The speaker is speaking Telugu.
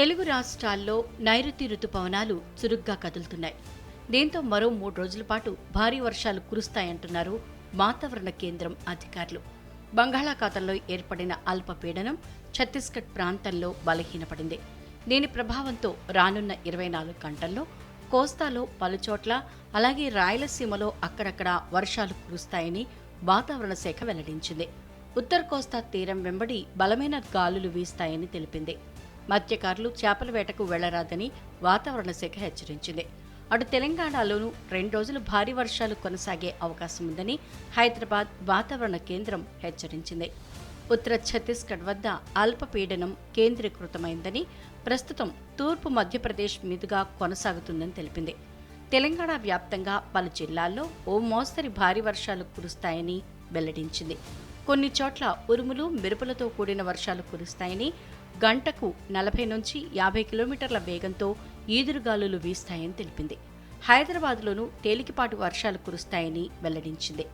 తెలుగు రాష్ట్రాల్లో నైరుతి రుతుపవనాలు చురుగ్గా కదులుతున్నాయి. దీంతో మరో మూడు రోజుల పాటు భారీ వర్షాలు కురుస్తాయంటున్నారు వాతావరణ కేంద్రం అధికారులు. బంగాళాఖాతంలో ఏర్పడిన అల్పపీడనం ఛత్తీస్గఢ్ ప్రాంతంలో బలహీనపడింది. దీని ప్రభావంతో రానున్న ఇరవై నాలుగు గంటల్లో కోస్తాలో పలుచోట్ల అలాగే రాయలసీమలో అక్కడక్కడ వర్షాలు కురుస్తాయని వాతావరణ శాఖ వెల్లడించింది. ఉత్తర కోస్తా తీరం వెంబడి బలమైన గాలులు వీస్తాయని తెలిపింది. మత్స్యకారులు చేపల వేటకు వెళ్ళరాదని వాతావరణ శాఖ హెచ్చరించింది. అటు తెలంగాణలోనూ రెండు రోజులు భారీ వర్షాలు కొనసాగే అవకాశం ఉందని హైదరాబాద్ వాతావరణ కేంద్రం హెచ్చరించింది. ఉత్తర ఛత్తీస్గఢ్ వద్ద అల్పపీడనం కేంద్రీకృతమైందని ప్రస్తుతం తూర్పు మధ్యప్రదేశ్ మీదుగా కొనసాగుతుందని తెలిపింది. తెలంగాణ వ్యాప్తంగా పలు జిల్లాల్లో ఓ మోస్తరి భారీ వర్షాలు కురుస్తాయని వెల్లడించింది. కొన్ని చోట్ల ఉరుములు మెరుపులతో కూడిన వర్షాలు కురుస్తాయని గంటకు నలభై నుంచి యాభై కిలోమీటర్ల వేగంతో ఈదురుగాలులు వీస్తాయని తెలిపింది. హైదరాబాద్లోనూ తేలికపాటి వర్షాలు కురుస్తాయని వెల్లడించింది.